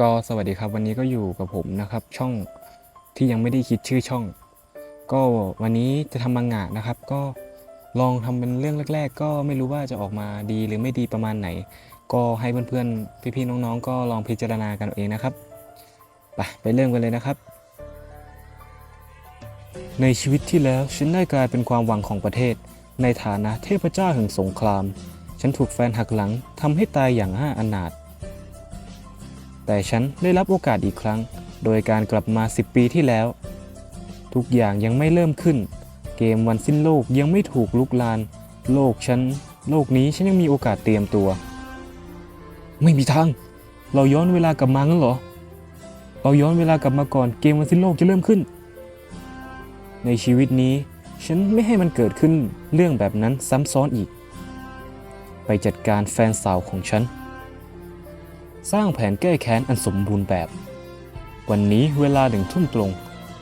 ก็สวัสดีครับวันนี้ก็อยู่กับผมนะครับ ช่องที่ยังไม่ได้คิดชื่อช่อง ก็วันนี้จะทำมังงะนะครับ ก็ลองทำเป็นเรื่องแรก ๆ ก็ไม่รู้ว่าจะออกมาดีหรือไม่ดีประมาณไหน ก็ให้เพื่อนๆพี่ๆน้องๆ ก็ลองพิจารณากันเองนะครับไปไปเริ่มกันเลยนะครับ ในชีวิตที่แล้วฉันได้กลายเป็นความหวังของประเทศ ในฐานะเทพเจ้าแห่งสงคราม ฉันถูกแฟนหักหลังทำให้ตายอย่างห้าอนาถ แต่ฉันได้รับโอกาสอีกครั้ง โดยการกลับมา 10 ปีที่แล้ว ทุกอย่างยังไม่เริ่มขึ้น เกมวันสิ้นโลกยังไม่ถูกลุกลาน โลกฉัน โลกนี้ฉันยังมีโอกาสเตรียมตัว ไม่มีทาง เราย้อนเวลากลับมางั้นเหรอ เราย้อนเวลากลับมาก่อนเกมวันสิ้นโลกจะเริ่มขึ้น ในชีวิตนี้ ฉันไม่ให้มันเกิดขึ้นเรื่องแบบนั้นซ้ำซ้อนอีก ไปจัดการแฟนสาวของฉัน สร้างแผนแก้แค้นอันสมบูรณ์แบบ วันนี้เวลาหนึ่งทุ่มตรง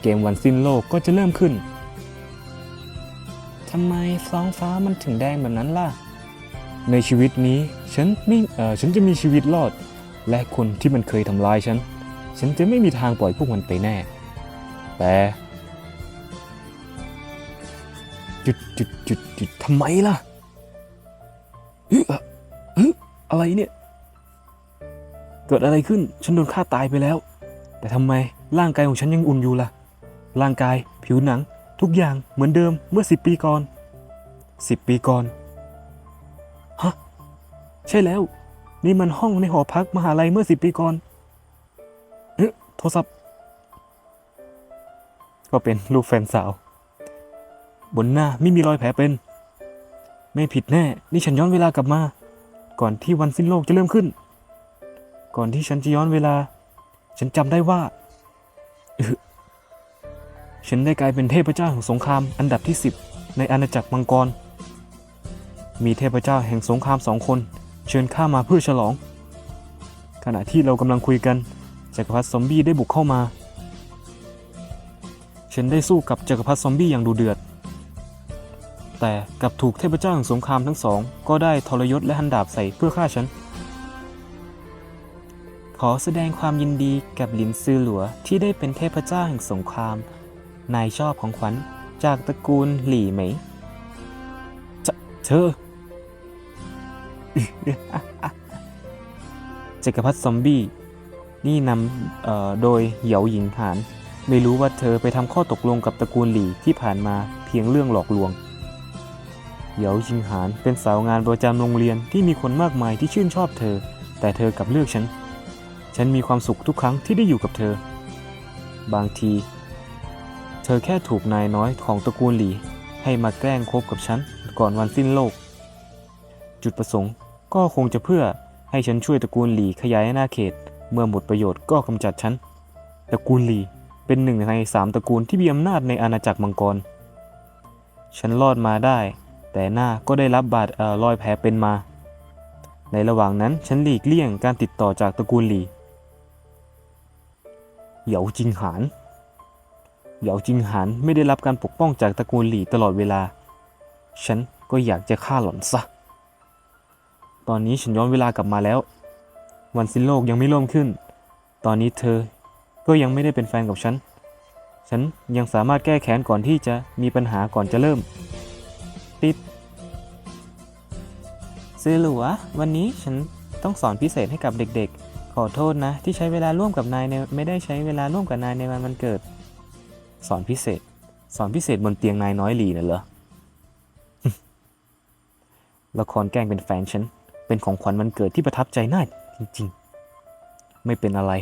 เกมวันสิ้นโลกก็จะเริ่มขึ้นทำไมท้องฟ้ามันถึงแดงแบบนั้นล่ะ ในชีวิตนี้ฉันไม่เออฉันจะมีชีวิตรอด และคนที่มันเคยทำร้ายฉัน ฉันจะไม่มีทางปล่อยพวกมันไปแน่ แต่จุดจุดจุดจุดทำไมล่ะเฮ้อะเฮ้ยอะไรเนี่ย เกิดอะไรขึ้น ฉันโดนฆ่าตายไปแล้ว แต่ทำไมร่างกายของฉันยังอุ่นอยู่ล่ะ ร่างกายผิวหนัง ทุกอย่างเหมือนเดิมเมื่อสิบปีก่อนสิบปีก่อน ฮะ ใช่แล้ว นี่มันห้องในหอพักมหาลัยเมื่อสิบปีก่อนเอ๊ะโทรศัพท์ ก็เป็นรูปแฟนสาว บนหน้าไม่มีรอยแผลเป็น ไม่ผิดแน่ นี่ฉันย้อนเวลากลับมา ก่อนที่วันสิ้นโลกจะเริ่มขึ้น ก่อนที่ฉันจะย้อนเวลา ฉันจำได้ว่า ฉันได้กลายเป็นเทพเจ้าแห่งสงครามอันดับที่ 10 ในอาณาจักรมังกร มีเทพเจ้าแห่งสงครามสองคน เชิญข้ามาเพื่อฉลอง ขณะที่เรากำลังคุยกันจักรพรรดิซอมบี้ได้บุกเข้ามา ฉันได้สู้กับจักรพรรดิซอมบี้อย่างดุเดือด แต่กลับถูกเทพเจ้าแห่งสงครามทั้งสอง ก็ได้ทรยศและหันดาบใส่เพื่อฆ่าฉัน ขอแสดงความยินดีกับหลินซือหลัวที่ได้เป็นเทพเจ้าแห่งสงคราม นายชอบของขวัญจากตระกูลหลี่เหมเธอจักรพรรดิซอมบี้ นี่นำโดยเหยาหญิงหาน ไม่รู้ว่าเธอไปทำข้อตกลงกับตระกูลหลี่ที่ผ่านมาเพียงเรื่องหลอกลวง เหยาหญิงหานเป็นสาวงานประจำโรงเรียนที่มีคนมากมายที่ชื่นชอบเธอ แต่เธอกลับเลือกฉัน ฉันมีความสุขทุกครั้งที่ได้อยู่กับเธอ บางที เธอแค่ถูกนายน้อยของตระกูลหลีให้มาแกล้งคบกับฉันก่อนวันสิ้นโลก จุดประสงค์ก็คงจะเพื่อให้ฉันช่วยตระกูลหลีขยายอาณาเขต เมื่อหมดประโยชน์ก็กำจัดฉัน ตระกูลหลีเป็นหนึ่งในสามตระกูลที่มีอำนาจในอาณาจักรมังกร ฉันรอดมาได้ แต่หน้าก็ได้รับบาดเอ่อรอยแผลเป็นมา ในระหว่างนั้นฉันหลีกเลี่ยงการติดต่อจากตระกูลหลี เหยาจิงหานเหยาจิงหานไม่ได้รับการปกป้องจากตระกูลหลี่ตลอดเวลา ฉันก็อยากจะฆ่าหล่อนซะ ตอนนี้ฉันย้อนเวลากลับมาแล้ว วันสิ้นโลกยังไม่ริ่มขึ้น ตอนนี้เธอก็ยังไม่ได้เป็นแฟนกับฉัน ฉันยังสามารถแก้แค้นก่อนที่จะมีปัญหาก่อนจะเริ่ม ติดซื้อหลัว วันนี้ฉันต้องสอนพิเศษให้กับเด็กๆ ขอโทษนะ ที่ใช้เวลาร่วมกับนายในไม่ได้ใช้เวลาร่วมกับนายในวันวันเกิด สอนพิเศษ สอนพิเศษบนเตียงนายน้อยหลีน่ะเหรอละครแกล้งเป็นแฟนฉัน เป็นของขวัญวันเกิดที่ประทับใจน่าจริง ๆ ไม่เป็นอะไร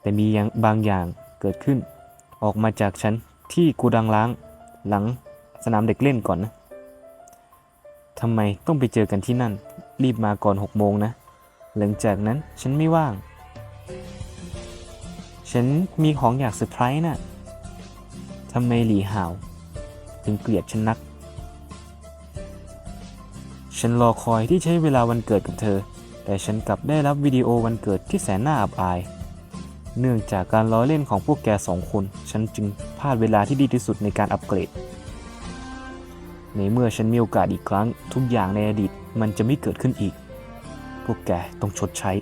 แต่มีอย่างบางอย่างเกิดขึ้น ออกมาจากฉันที่กูดังล้าง หลังสนามเด็กเล่นก่อนนะทำไมต้องไปเจอกันที่นั่น รีบมาก่อนหกโมงนะ หลังจากนั้นฉันไม่ว่าง ฉันมีของอยากเซอร์ไพรส์น่ะทำไมหลีห่าว ถึงเกลียดฉันนัก ฉันรอคอยที่ใช้เวลาวันเกิดกับเธอ แต่ฉันกลับได้รับวิดีโอวันเกิดที่แสนน่าอับอาย เนื่องจากการล้อเล่นของพวกแกสองคน ฉันจึงพลาดเวลาที่ดีที่สุดในการอัปเกรด ในเมื่อฉันมีโอกาสอีกครั้ง ทุกอย่างในอดีตมันจะไม่เกิดขึ้นอีก พวกแกต้องชดใช้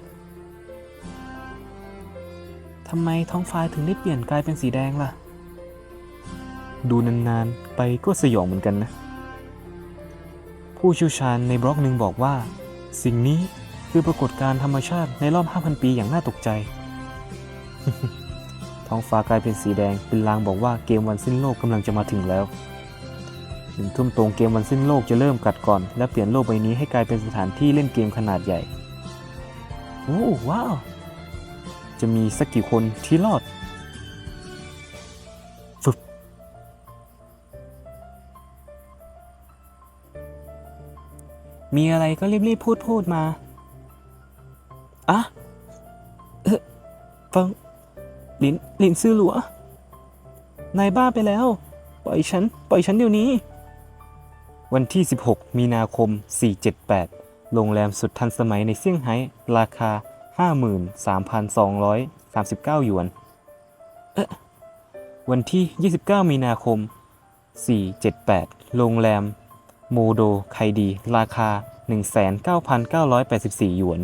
ทำไมท้องฟ้าถึงได้เปลี่ยนกลายเป็นสีแดงล่ะ ดูนานๆ ไปก็สยองเหมือนกันนะ ผู้เชี่ยวชาญในบล็อกหนึ่งบอกว่า สิ่งนี้คือปรากฏการณ์ธรรมชาติในรอบ 5,000 ปีอย่างน่าตกใจ ท้องฟ้ากลายเป็นสีแดงเป็นลางบอกว่าเกมวันสิ้นโลกกำลังจะมาถึงแล้วึงทุ่มตรงเกมวันสิ้นโลกจะเริ่มกัดก่อน และเปลี่ยนโลกใบนี้ให้กลายเป็นสถานที่เล่นเกมขนาดใหญ่ โอ้ว้าว จะมีสักกี่คนที่รอดฟึบมีอะไรก็รีบๆพูดพูดมาอะเออฟังลินลินซื่อหลัวนายบ้าไปแล้ว ปล่อยฉัน ปล่อยฉันเดี๋ยวนี้ วันที่ 16 มีนาคม 478 โรงแรมสุดทันสมัยในเซี่ยงไฮ้ราคา 53,239 หยวนเอ๊ะวันที่ 29 มีนาคม 478 โรงแรม โมโดไคดี ราคา 19,984 หยวน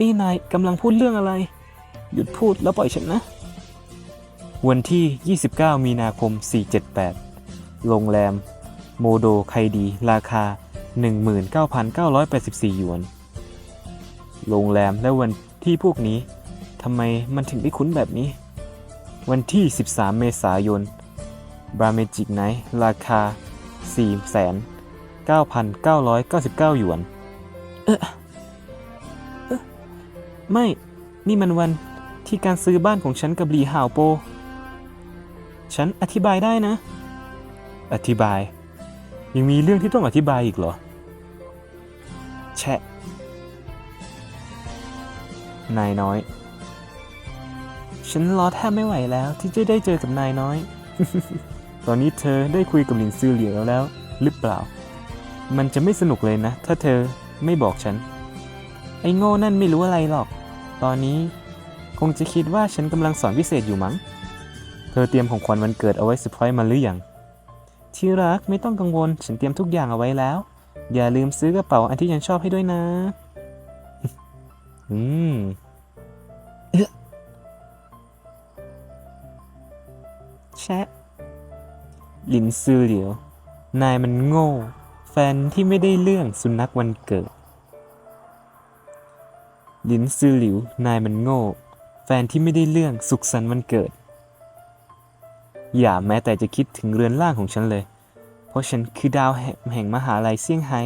นี่นายกำลังพูดเรื่องอะไร หยุดพูดแล้วปล่อยฉันนะ วันที่ 29 มีนาคม 478 โรงแรม โมโดไคดี ราคา 19,984 หยวน โรงแรมและวันที่พวกนี้ทำไมมันถึงได้คุ้นแบบนี้ วันที่ 13 เมษายน บราเมจิกไนท์ราคา 4,9,999 หยวน เอะเอ๊ะไม่ นี่มันวันที่การซื้อบ้านของฉันกับหลีห่าวโป ฉันอธิบายได้นะ อธิบาย ยังมีเรื่องที่ต้องอธิบายอีกเหรอ แชะ นายน้อย ฉันรอแทบไม่ไหวแล้วที่จะได้เจอกับนายน้อย ตอนนี้เธอได้คุยกับหลินซือเหลียวแล้ว หรือเปล่า มันจะไม่สนุกเลยนะ ถ้าเธอไม่บอกฉัน ไอ้โง่นั่นไม่รู้อะไรหรอก ตอนนี้คงจะคิดว่าฉันกำลังสอนพิเศษอยู่มั้ง เธอเตรียมของขวัญวันเกิดเอาไว้เซอร์ไพรส์มันหรือยัง ที่รักไม่ต้องกังวล ฉันเตรียมทุกอย่างเอาไว้แล้ว อย่าลืมซื้อกระเป๋าอันที่ฉันชอบให้ด้วยนะ อืมเอ๊ะแชะลินซือเหลียว นายมันโง่ แฟนที่ไม่ได้เรื่องสุนัขวันเกิดลินซือหลิวนายมันโง่ แฟนที่ไม่ได้เรื่องสุขสันต์วันเกิด อย่าแม้แต่จะคิดถึงเรือนร่างของฉันเลย เพราะฉันคือดาวแห่งมหาลัยเซี่ยงไฮ้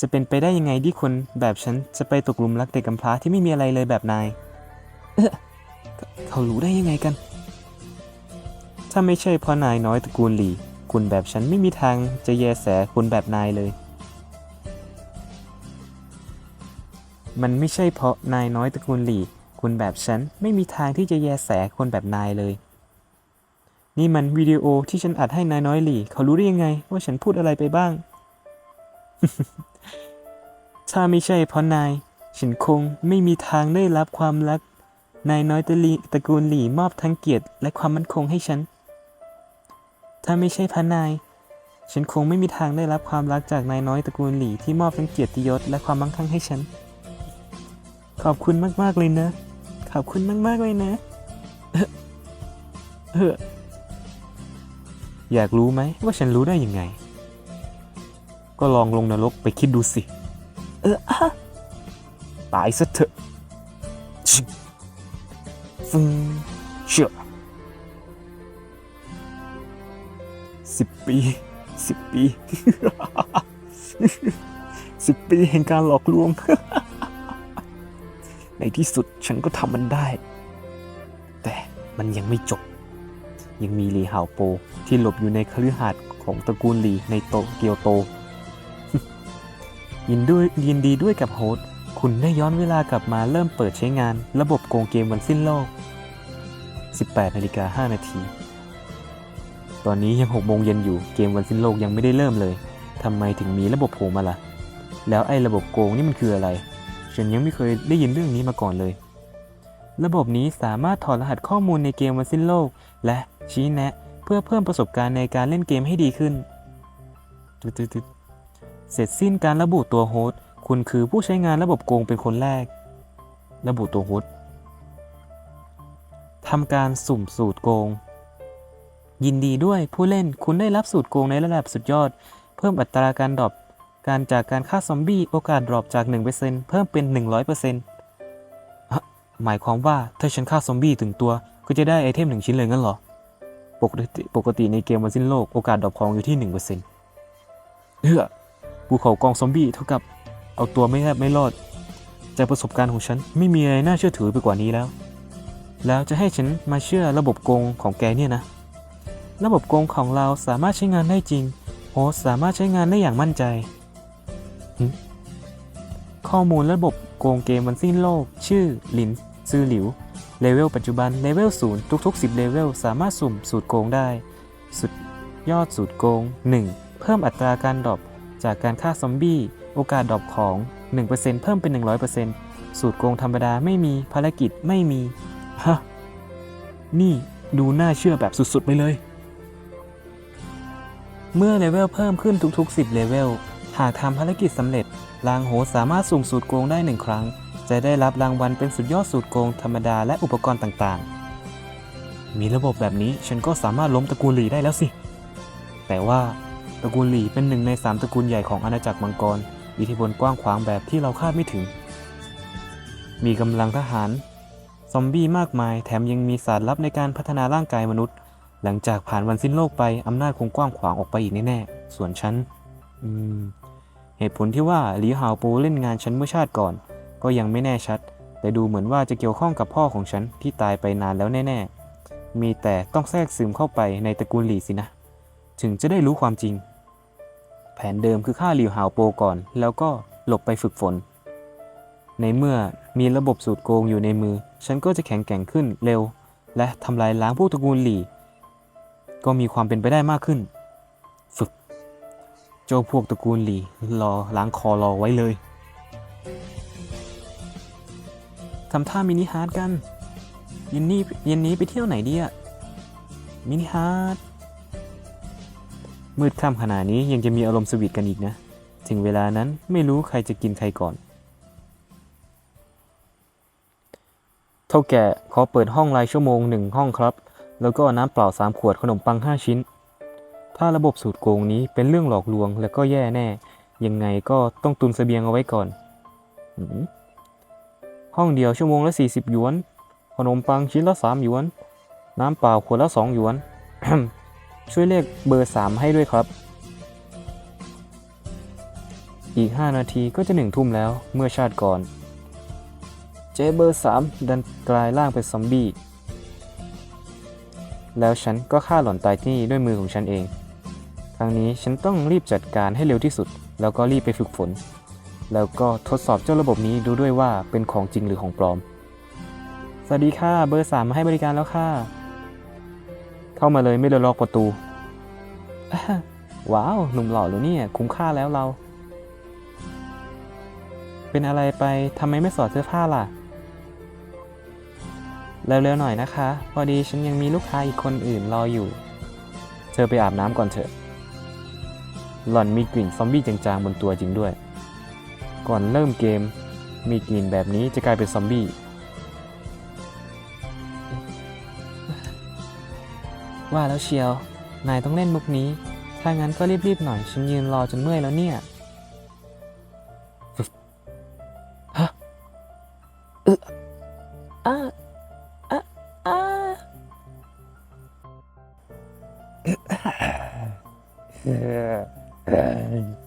จะเป็นไปได้ยังไงที่คนแบบฉันจะไปตกหลุมรักเด็กกำพร้าที่ไม่มีอะไรเลยแบบนาย เอ๊ะเขารู้ได้ยังไงกัน ถ้าไม่ใช่เพราะนายน้อยตระกูลหลีคุณแบบฉันไม่มีทางจะแยแสคนแบบนายเลย มันไม่ใช่เพราะนายน้อยตระกูลหลีคุณแบบฉันไม่มีทางที่จะแยแสคนแบบนายเลย นี่มันวิดีโอที่ฉันอัดให้นายน้อยหลี่ เขารู้ได้ยังไง ว่าฉันพูดอะไรไปบ้าง ถ้าไม่ใช่เพราะนาย ฉันคงไม่มีทางได้รับความรัก นายน้อยตระลีตระกูลหลี่มอบทั้งเกียรติและความมั่นคงให้ฉัน ถ้าไม่ใช่พระนาย ฉันคงไม่มีทางได้รับความรักจากนายน้อยตระกูลหลี่ที่มอบทั้งเกียรติยศและความมั่งคั่งให้ฉัน ขอบคุณมากๆเลยนะ ขอบคุณมากๆเลยนะเอ่อ อยากรู้ไหมว่าฉันรู้ได้ยังไง ก็ลองลงนรกไปคิดดูสิ เอออะตายซะเถอะชิฟึงเชื่อสิบปีสิบปีสิบปีแห่งการหลอกลวง ในที่สุดฉันก็ทำมันได้ แต่มันยังไม่จบ ยังมีหลีหาวโป ที่หลบอยู่ในคฤหาสน์ของตระกูลหลีในโตเกียวโต ยินด้วยยินดีด้วยกับโฮสต์คุณได้ย้อนเวลากลับมาเริ่มเปิดใช้งาน ระบบโกงเกมวันสิ้นโลก 18นาฬิกา5นาที ตอนนี้ยัง 6 โมงเย็นอยู่ เกมวันสิ้นโลกยังไม่ได้เริ่มเลย ทำไมถึงมีระบบโผล่มาล่ะ แล้วไอ้ระบบโกงนี่มันคืออะไร ฉันยังไม่เคยได้ยินเรื่องนี้มาก่อนเลย ระบบนี้สามารถถอดรหัสข้อมูลในเกมวันสิ้นโลก และ ชี้แนะ เพื่อเพิ่มประสบการณ์ในการเล่นเกมให้ดีขึ้น เสร็จสิ้นการระบุตัวโฮสต์คุณคือผู้ใช้งานระบบโกงเป็นคนแรก ระบุตัวโฮสต์ทำการสุ่มสูตรโกง ยินดีด้วยผู้เล่นคุณได้รับสูตรโกงในระดับสุดยอด เพิ่มอัตราการดรอปการจากการฆ่าซอมบี้โอกาสดรอปจาก 1%เพิ่มเป็น 100%หมายความว่าถ้าฉันฆ่าซอมบี้ถึงตัวก็จะได้ไอเทมหนึ่งชิ้นเลยงั้นเหรอ ปกติปกติในเกมวันสิ้นโลกโอกาสดรอปของอยู่ที่1%เเฮ้อภูเขากองซอมบี้เท่ากับเอาตัวไม่แทบไม่รอด จากประสบการณ์ของฉันไม่มีอะไรน่าเชื่อถือไปกว่านี้แล้ว แล้วจะให้ฉันมาเชื่อระบบโกงของแกเนี่ยนะ ระบบโกงของเราสามารถใช้งานได้จริงโฮสสามารถใช้งานได้อย่างมั่นใจ ข้อมูลระบบโกงเกมวันสิ้นโลก ชื่อหลินซือหลิว เลเวลปัจจุบันเลเวล0ทุกๆ 10 เลเวลสามารถสุ่มสูตรโกงได้ สุดยอดสูตรโกง 1 เพิ่มอัตราการดรอปจากการฆ่าซอมบี้ โอกาสดรอปของ 1%เพิ่มเป็น 100%สูตรโกงธรรมดาไม่มีภารกิจไม่มี ฮะ นี่ดูน่าเชื่อแบบสุดๆ ไปเลย เมื่อเลเวลเพิ่มขึ้นทุกๆ 10 เลเวล หากทำภารกิจสำเร็จลางโหสามารถสุ่มสูตรโกงได้หนึ่งครั้ง จะได้รับรางวัลเป็นสุดยอดสูตรโกงธรรมดาและอุปกรณ์ต่างๆ มีระบบแบบนี้ฉันก็สามารถล้มตระกูลหลีได้แล้วสิ แต่ว่าตระกูลหลีเป็นหนึ่งในสามตระกูลใหญ่ของอาณาจักรมังกร อิทธิพลกว้างขวางแบบที่เราคาดไม่ถึง มีกำลังทหาร ซอมบี้มากมาย แถมยังมีศาสตร์ลับในการพัฒนาร่างกายมนุษย์ หลังจากผ่านวันสิ้นโลกไปอำนาจคงกว้างขวางออกไปอีกแน่ๆส่วนฉัน อืม เหตุผลที่ว่าหลีหาวปูเล่นงานฉันเมื่อชาติก่อน ก็ยังไม่แน่ชัด แต่ดูเหมือนว่าจะเกี่ยวข้องกับพ่อของฉันที่ตายไปนานแล้วแน่ ๆ มีแต่ต้องแทรกซึมเข้าไปในตระกูลหลีสินะ ถึงจะได้รู้ความจริง แผนเดิมคือฆ่าหลิวหาวโปก่อน แล้วก็หลบไปฝึกฝน ในเมื่อมีระบบสูตรโกงอยู่ในมือ ฉันก็จะแข็งแกร่งขึ้นเร็ว และทำลายล้างพวกตระกูลหลี่ ก็มีความเป็นไปได้มากขึ้น ฝึก เจ้าพวกตระกูลหลี่รอล้างคอรอไว้เลย ทำท่ามินิฮาร์ดกันเย็นนี้เย็นนี้ไปเที่ยวไหนดีอะมินิฮาร์ดมืดค่ำขนาดนี้ยังจะมีอารมณ์สวีทกันอีกนะ ถึงเวลานั้นไม่รู้ใครจะกินใครก่อนเท่าแก่ขอเปิดห้องรายชั่วโมงหนึ่งห้องครับ แล้วก็น้ำเปล่าสามขวดขนมปังห้าชิ้น ถ้าระบบสูตรโกงนี้เป็นเรื่องหลอกลวงแล้วก็แย่แน่ ยังไงก็ต้องตุนเสบียงเอาไว้ก่อนหื ห้องเดียวชั่วโมงละ 40 หยวน ขนมปังชิ้นละ 3 หยวน น้ำเปล่าขวดละ 2 หยวน ช่วยเรียกเบอร์ 3 ให้ด้วยครับ อีก 5 นาทีก็จะหนึ่งทุ่มแล้วเมื่อชาติก่อน เจเบอร์ 3 ดันกลายร่างเป็นซอมบี้ แล้วฉันก็ฆ่าหล่อนตายที่นี่ด้วยมือของฉันเอง ครั้งนี้ฉันต้องรีบจัดการให้เร็วที่สุด แล้วก็รีบไปฝึกฝน แล้วก็ทดสอบเจ้าระบบนี้ดูด้วยว่าเป็นของจริงหรือของปลอม สวัสดีค่ะเบอร์สามมาให้บริการแล้วค่ะ เข้ามาเลยไม่เลยล็อกประตู ว้าวหนุ่มหล่อเลยเนี่ย คุ้มค่าแล้วเรา เป็นอะไรไปทำไมไม่สอดเสื้อผ้าล่ะ เร็วๆหน่อยนะคะ พอดีฉันยังมีลูกค้าอีกคนอื่นรออยู่ เธอไปอาบน้ำก่อนเถอะ หล่อนมีกลิ่นซอมบี้จางๆบนตัวจริงด้วย ก่อนเริ่มเกม มีกลิ่นแบบนี้จะกลายเป็นซอมบี้ ว่าแล้วเชียว นายต้องเล่นมุกนี้ ถ้างั้นก็รีบๆหน่อยฉันยืนรอจนเมื่อยแล้วเนี่ยฟึบฮะเอออะอะอะชิ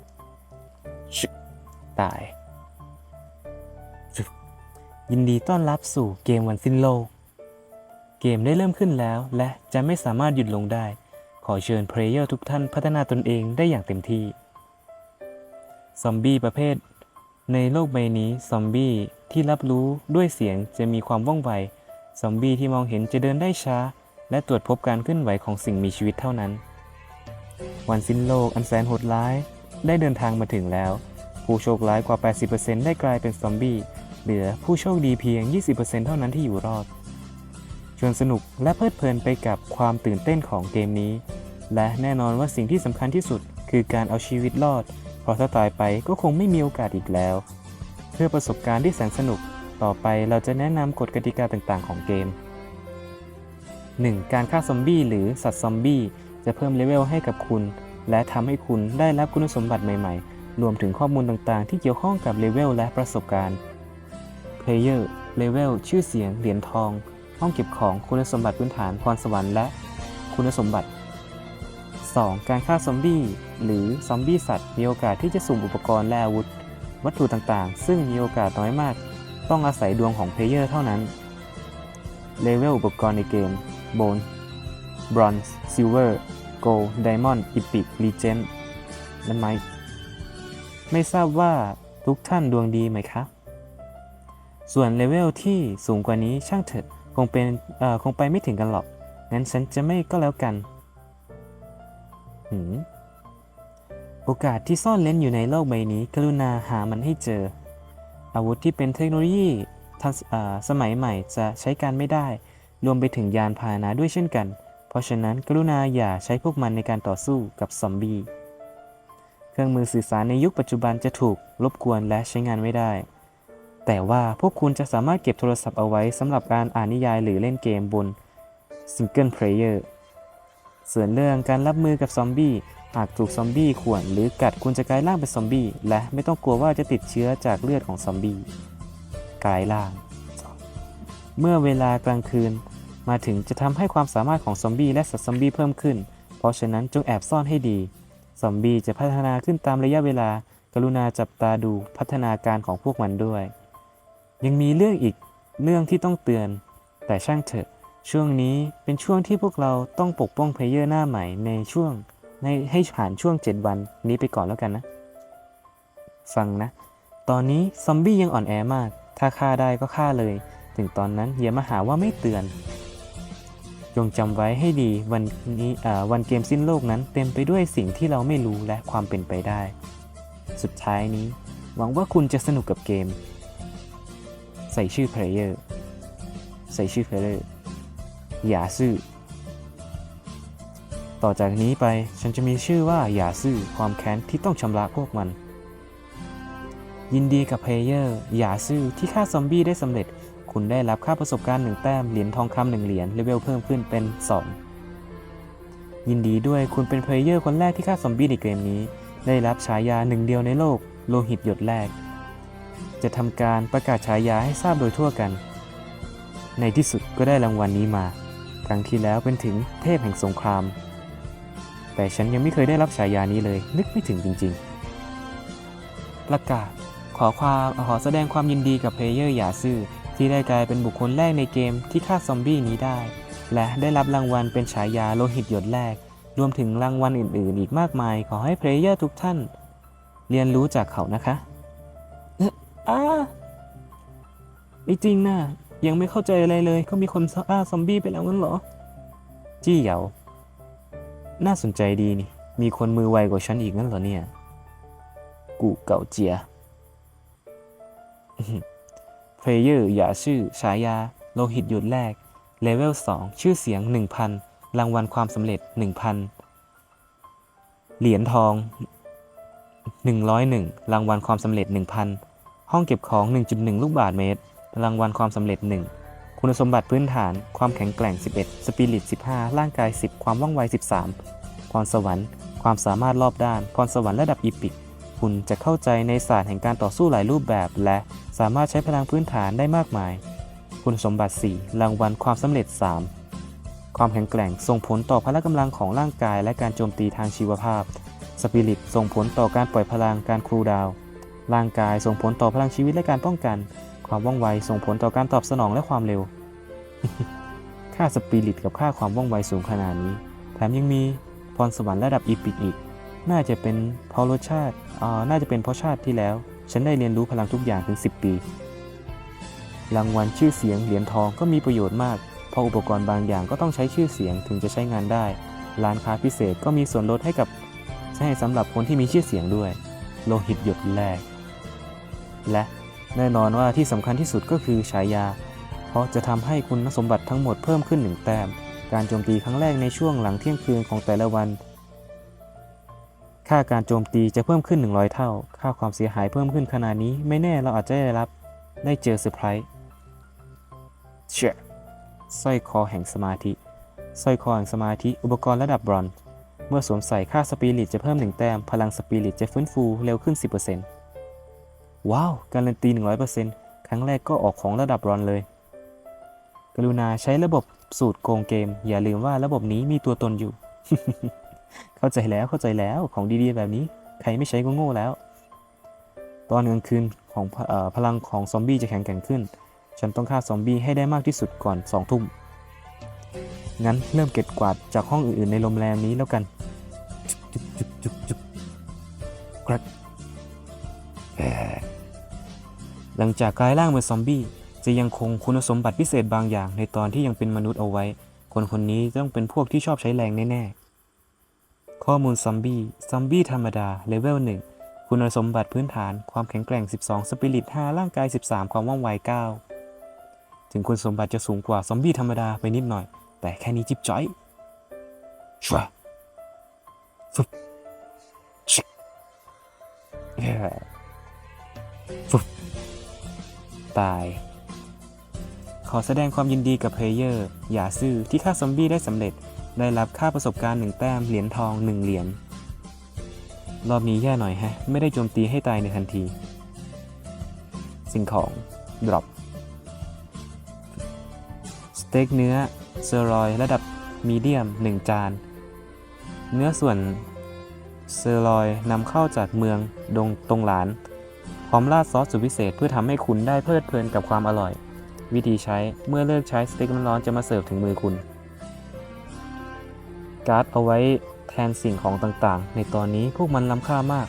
ตาย ยินดีต้อนรับสู่เกมวันสิ้นโลก เกมได้เริ่มขึ้นแล้ว และจะไม่สามารถหยุดลงได้ ขอเชิญเพลเยอร์ทุกท่านพัฒนาตนเองได้อย่างเต็มที่ ซอมบี้ประเภท ในโลกใบนี้ซอมบี้ที่รับรู้ด้วยเสียงจะมีความว่องไว ซอมบี้ที่มองเห็นจะเดินได้ช้า และตรวจพบการเคลื่อนไหวของสิ่งมีชีวิตเท่านั้น วันสิ้นโลกอันแสนโหดร้ายได้เดินทางมาถึงแล้ว ผู้โชคร้ายกว่า 80%ได้กลายเป็นซอมบี้ เหลือผู้โชคดีเพียง 20%เท่านั้นที่อยู่รอด ชวนสนุกและเพลิดเพลินไปกับความตื่นเต้นของเกมนี้ และแน่นอนว่าสิ่งที่สำคัญที่สุดคือการเอาชีวิตรอด เพราะถ้าตายไปก็คงไม่มีโอกาสอีกแล้ว เพื่อประสบการณ์ที่แสนสนุก ต่อไปเราจะแนะนำกฎกติกาต่างๆ ของเกม 1. การฆ่าซอมบี้หรือสัตว์ซอมบี้จะเพิ่มเลเวลให้กับคุณ และทำให้คุณได้รับคุณสมบัติใหม่ๆ รวมถึงข้อมูลต่างๆ ที่เกี่ยวข้องกับเลเวลและประสบการณ์ Player เลเวลชื่อเสียง เหรียญทอง ห้องเก็บของคุณสมบัติพื้นฐานพรสวรรค์และคุณสมบัติ 2. การฆ่าซอมบี้ หรือซอมบี้สัตว์ มีโอกาสที่จะสุ่มอุปกรณ์และอาวุธ วัตถุต่างๆ ซึ่งมีโอกาสน้อยมาก ต้องอาศัยดวงของเพลเยอร์เท่านั้น เลเวลอุปกรณ์ในเกม Bone Bronze Silver Gold Diamond Epic Legend และไม ไม่ทราบว่าทุกท่านดวงดีไหมครับ ส่วนเลเวลที่สูงกว่านี้ช่างเถอะคงเป็นเอ่อคงไปไม่ถึงกันหรอก งั้นฉันจะไม่ก็แล้วกันหืมโอกาสที่ซ่อนเล้นอยู่ในโลกใบนี้ กรุณาหามันให้เจอ อาวุธที่เป็นเทคโนโลยีทันสมัยใหม่จะใช้การไม่ได้ รวมไปถึงยานพาหนะด้วยเช่นกัน เพราะฉะนั้นกรุณาอย่าใช้พวกมันในการต่อสู้กับซอมบี้ เครื่องมือสื่อสารในยุคปัจจุบันจะถูกรบกวนและใช้งานไม่ได้ แต่ว่าพวกคุณจะสามารถเก็บโทรศัพท์เอาไว้สำหรับการอ่านนิยายหรือเล่นเกมบน Single Player ส่วนเรื่องการรับมือกับซอมบี้หากถูกซอมบี้ข่วนหรือกัดคุณจะกลายร่างเป็นซอมบี้และไม่ต้องกลัวว่าจะติดเชื้อจากเลือดของซอมบี้กลายร่าง เมื่อเวลากลางคืน มาถึงจะทำให้ความสามารถของซอมบี้และสัตว์ซอมบี้เพิ่มขึ้น เพราะฉะนั้นจงแอบซ่อนให้ดี ซอมบี้จะพัฒนาขึ้นตามระยะเวลา กรุณาจับตาดูพัฒนาการของพวกมันด้วย ยังมีเรื่องอีกเรื่องที่ต้องเตือน แต่ช่างเถอะ ช่วงนี้เป็นช่วงที่พวกเราต้องปกป้องเพลเยอร์หน้าใหม่ในช่วงในให้ผ่านช่วง 7 วันนี้ไปก่อนแล้วกันนะ ฟังนะ ตอนนี้ซอมบี้ยังอ่อนแอมาก ถ้าฆ่าได้ก็ฆ่าเลย ถึงตอนนั้นอย่ามาหาว่าไม่เตือน จงจำไว้ให้ดีวันนี้วันเกมสิ้นโลกนั้นเต็มไปด้วยสิ่งที่เราไม่รู้และความเป็นไปได้ สุดท้ายนี้ หวังว่าคุณจะสนุกกับเกม ใส่ชื่อเพลเยอร์ใส่ชื่อเพลเยอร์หยาซื่อต่อจากนี้ไปฉันจะมีชื่อว่าหยาซื่อความแค้นที่ต้องชำระพวกมัน ยินดีกับเพลเยอร์หยาซื่อที่ฆ่าซอมบี้ได้สำเร็จ คุณได้รับค่าประสบการณ์หนึ่งแต้ม เหรียญทองคำหนึ่งเหรียญเลเวลเพิ่มขึ้นเป็น 2 ยินดีด้วยคุณเป็นเพลเยอร์คนแรกที่ฆ่าซอมบี้ในเกมนี้ ได้รับฉายาหนึ่งเดียวในโลก โลหิตหยดแรก จะทำการประกาศฉายาให้ทราบโดยทั่วกัน ในที่สุดก็ได้รางวัลนี้มา ครั้งที่แล้วเป็นถึงเทพแห่งสงคราม แต่ฉันยังไม่เคยได้รับฉายานี้เลย นึกไม่ถึงจริง ๆ ประกาศขอความขอแสดงความยินดีกับเพลเยอร์หยาซื่อ ที่ได้กลายเป็นบุคคลแรกในเกมที่ฆ่าซอมบี้นี้ได้ และได้รับรางวัลเป็นฉายาโลหิตหยดแรก รวมถึงรางวัลอื่นๆ อีกมากมาย ขอให้เพลเยอร์ทุกท่าน เรียนรู้จากเขานะคะอ้าไม่จริงนะยังไม่เข้าใจอะไรเลย ก็มีคนฆ่าซอมบี้ไปแล้วงั้นเหรอ จี้เหยาน่าสนใจดีนี่ มีคนมือไวกว่าฉันอีกงั้นเหรอเนี่ย กูเก่าเจีย เพลเยอร์อย่าชื่อ ฉายา โลหิตหยุดแรก เลเวล 2 ชื่อเสียง 1,000 รางวัลความสำเร็จ 1,000 เหรียญทอง 101 รางวัลความสำเร็จ 1,000 ห้องเก็บของ 1.1 ลูกบาทเมตร รางวัลความสำเร็จ 1 คุณสมบัติพื้นฐาน ความแข็งแกร่ง 11 สปิริต 15 ร่างกาย 10 ความว่องไว 13 พรสวรรค์ ความสามารถรอบด้าน พรสวรรค์ระดับอีพิก คุณจะเข้าใจในศาสตร์แห่งการต่อสู้หลายรูปแบบ และสามารถใช้พลังพื้นฐานได้มากมาย คุณสมบัติ 4 รางวัลความสำเร็จ 3 ความแข็งแกร่งส่งผลต่อพละกำลังของร่างกาย และการโจมตีทางชีวภาพ สปิริตส่งผลต่อการปล่อยพลังการครูดาว ร่างกายส่งผลต่อพลังชีวิตและการป้องกัน ความว่องไวส่งผลต่อการตอบสนองและความเร็ว ค่าสปิริตกับค่าความว่องไวสูงขนาดนี้ แถมยังมีพรสวรรค์ระดับอีพิกอีก น่าจะเป็นเพราะรสชาติอ่าน่าจะเป็นเพราะชาติที่แล้ว ฉันได้เรียนรู้พลังทุกอย่างถึง 10 ปี รางวัลชื่อเสียงเหรียญทองก็มีประโยชน์มาก เพราะอุปกรณ์บางอย่างก็ต้องใช้ชื่อเสียงถึงจะใช้งานได้ ร้านค้าพิเศษก็มีส่วนลดให้กับให้สำหรับคนที่มีชื่อเสียงด้วย โลหิตหยดแรก และแน่นอนว่าที่สำคัญที่สุดก็คือฉายา เพราะจะทำให้คุณสมบัติทั้งหมดเพิ่มขึ้นหนึ่งแต้ม การโจมตีครั้งแรกในช่วงหลังเที่ยงคืนของแต่ละวัน ค่าการโจมตีจะเพิ่มขึ้น 100 เท่า ค่าความเสียหายเพิ่มขึ้นขนาดนี้ไม่แน่เราอาจจะได้รับได้เจอเซอร์ไพรส์เชื่อสร้อยคอแห่งสมาธิ สร้อยคอแห่งสมาธิ อุปกรณ์ระดับบรอนซ์เมื่อสวมใส่ค่าสปิริตจะเพิ่ม 1 แต้ม พลังสปิริตจะฟื้นฟูเร็วขึ้น 10%ว้าว การันตี 100%ครั้งแรกก็ออกของระดับบรอนเลย กรุณาใช้ระบบสูตรโกงเกม อย่าลืมว่าระบบนี้มีตัวตนอยู่ เข้าใจแล้วเข้าใจแล้วของดีๆแบบนี้ ใครไม่ใช้ก็โง่แล้ว ตอนกลางคืนของพเอ่อพลังของซอมบี้จะแข็งแกร่งขึ้น ฉันต้องฆ่าซอมบี้ให้ได้มากที่สุดก่อนสองทุ่มงั้นเริ่มเก็บกวาดจากห้องอื่นๆในโรงแรมนี้แล้วกันจุบจุบจุบจุบกรักหลังจากกลายร่างเป็นซอมบี้จะยังคงคุณสมบัติพิเศษบางอย่างในตอนที่ยังเป็นมนุษย์เอาไว้ คนคนนี้ต้องเป็นพวกที่ชอบใช้แรงแน่ๆ ข้อมูลซอมบี้ ซอมบี้ธรรมดา เลเวล 1 คุณสมบัติพื้นฐาน ความแข็งแกร่ง 12 สปิริต 5 ร่างกาย 13 ความว่องไว 9 ถึงคุณสมบัติจะสูงกว่าซอมบี้ธรรมดาไปนิดหน่อย แต่แค่นี้จิบจ้อยชัวฟึบชิกฟึบตาย ขอแสดงความยินดีกับเพลเยอร์ อย่าซื่อที่ฆ่าซอมบี้ได้สำเร็จ ได้รับค่าประสบการณ์ 1 แต้ม เหรียญทอง 1 เหรียญ รอบนี้แย่หน่อยฮะ ไม่ได้โจมตีให้ตายในทันที สิ่งของ ดรอป สเต็กเนื้อเซอรอยระดับมีเดียม 1 จาน เนื้อส่วนเซอรอยนำเข้าจากเมืองดงตรงหลาน พร้อมราดซอสสุดพิเศษเพื่อทำให้คุณได้เพลิดเพลินกับความอร่อย วิธีใช้เมื่อเลิกใช้สเต็กร้อนๆจะมาเสิร์ฟถึงมือคุณ การ์ดเอาไว้แทนสิ่งของต่างๆ ในตอนนี้พวกมันล้ำค่ามาก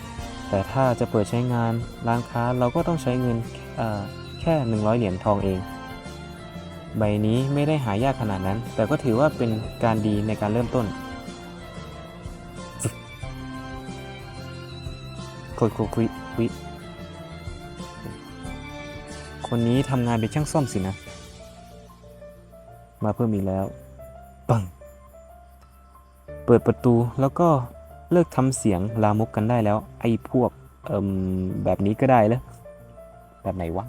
แต่ถ้าจะเปิดใช้งานร้านค้าเราก็ต้องใช้เงินเอ่อแค่ 100 เหรียญทองเอง ใบนี้ไม่ได้หายากขนาดนั้น แต่ก็ถือว่าเป็นการดีในการเริ่มต้นโคยโคคุยวิคนนี้ทำงานเป็นช่างซ่อมสินะ มาเพิ่มอีกแล้ว ปัง เปิดประตูแล้วก็เลิกทำเสียงลามกกันได้แล้ว ไอ้พวกเอิมแบบนี้ก็ได้แล้วแบบไหนวะ